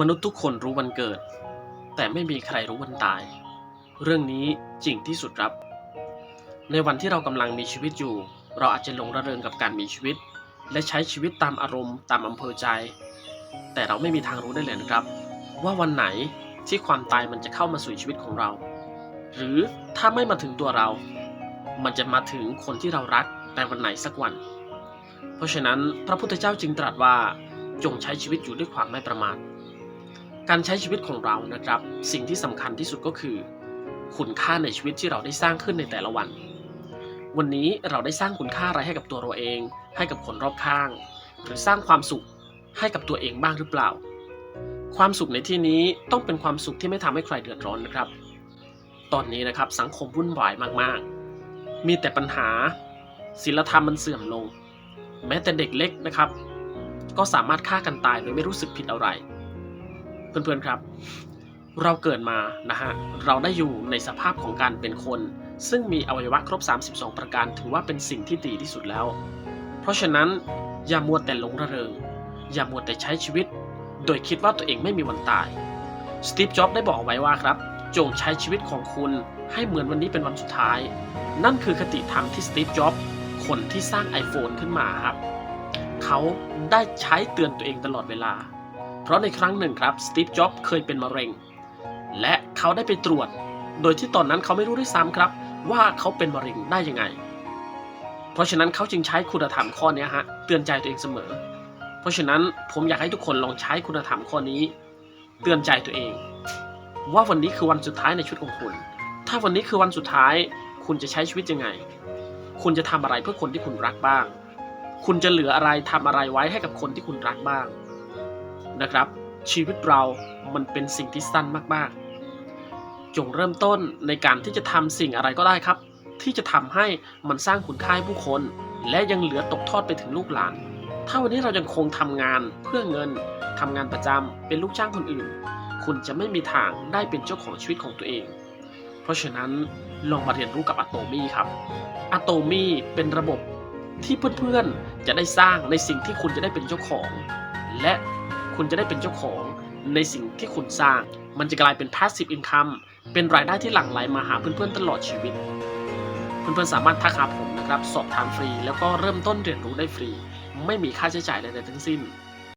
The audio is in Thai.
มนุษย์ทุกคนรู้วันเกิด แต่ไม่มีใครรู้วันตาย เรื่องนี้จริงที่สุดครับ ในวันที่เรากำลังมีชีวิตอยู่ เราอาจจะหลงระเริงกับการมีชีวิต และใช้ชีวิตตามอารมณ์ตามอำเภอใจ แต่เราไม่มีทางรู้ได้เลยนะครับ ว่าวันไหนที่ความตายมันจะเข้ามาสู่ชีวิตของเรา หรือถ้าไม่มาถึงตัวเรา มันจะมาถึงคนที่เรารักในวันไหนสักวัน เพราะฉะนั้นพระพุทธเจ้าจึงตรัสว่าจงใช้ชีวิตอยู่ด้วยความไม่ประมาท การใช้ชีวิตของเรานะครับ สิ่งที่สำคัญที่สุดก็คือ คุณค่าในชีวิตที่เราได้สร้างขึ้นในแต่ละวัน วันนี้เราได้สร้างคุณค่าอะไรให้กับตัวเราเอง ให้กับคนรอบข้าง หรือสร้างความสุขให้กับตัวเองบ้างหรือเปล่า ความสุขในที่นี้ต้องเป็นความสุขที่ไม่ทำให้ใครเดือดร้อนนะครับ ตอนนี้นะครับสังคมวุ่นวายมากๆ มีแต่ปัญหาศีลธรรมมันเสื่อมลง แม้แต่เด็กเล็กนะครับ ก็สามารถฆ่ากันตายโดยไม่รู้สึกผิดอะไร เพื่อนๆครับ เราเกิดมานะฮะเราได้อยู่ในสภาพของการเป็นคน ซึ่งมีอวัยวะครบ 32 ประการถือว่าเป็นสิ่งที่ดีที่สุดแล้ว เพราะฉะนั้นอย่ามัวแต่หลงระเริง อย่ามัวแต่ใช้ชีวิต โดยคิดว่าตัวเองไม่มีวันตายสตีฟจ็อบส์ได้บอกไว้ว่าครับ จงใช้ชีวิตของคุณให้เหมือนวันนี้เป็นวันสุดท้าย นั่นคือคติธรรมที่สตีฟจ็อบส์คนที่สร้าง iPhone ขึ้นมาครับ เขาได้ใช้เตือนตัวเองตลอดเวลา เพราะในครั้งหนึ่งครับสตีฟจ็อบส์เคยเป็นมะเร็ง และเขาได้ไปตรวจ โดยที่ตอนนั้นเขาไม่รู้ด้วยซ้ำครับ ว่าเขาเป็นมะเร็งได้ยังไง เพราะฉะนั้นเขาจึงใช้คุณธรรมข้อนี้ฮะเตือนใจตัวเองเสมอ เพราะฉะนั้นผมอยากให้ทุกคนลองใช้คุณธรรมข้อนี้ เตือนใจตัวเอง ว่าวันนี้คือวันสุดท้ายในชีวิตของคุณ ถ้าวันนี้คือวันสุดท้าย คุณจะใช้ชีวิตยังไง คุณจะทำอะไรเพื่อคนที่คุณรักบ้าง คุณจะเหลืออะไรทำอะไรไว้ให้กับคนที่คุณรักบ้าง นะครับ ชีวิตเรามันเป็นสิ่งที่สั้นมากๆ จงเริ่มต้นในการที่จะทำสิ่งอะไรก็ได้ครับ ที่จะทำให้มันสร้างคุณค่าให้ผู้คน และยังเหลือตกทอดไปถึงลูกหลาน ถ้าวันนี้เรายังคงทำงานเพื่อเงินทำงานประจำเป็นลูกจ้างคนอื่น คุณจะไม่มีทางได้เป็นเจ้าของชีวิตของตัวเอง เพราะฉะนั้นลองมาเรียนรู้กับอะโตมี่ครับอะโตมี่เป็นระบบที่เพื่อนๆจะได้สร้างในสิ่งที่คุณจะได้เป็นเจ้าของ และ คุณจะได้เป็นเจ้าของในสิ่งที่คุณสร้าง มันจะกลายเป็น passive income เป็นรายได้ที่หลั่งไหลมาหาเพื่อนๆตลอดชีวิต เพื่อนๆสามารถทักหาผมนะครับ สอบถามฟรี แล้วก็เริ่มต้นเรียนรู้ได้ฟรี ไม่มีค่าใช้จ่ายใดๆทั้งสิ้น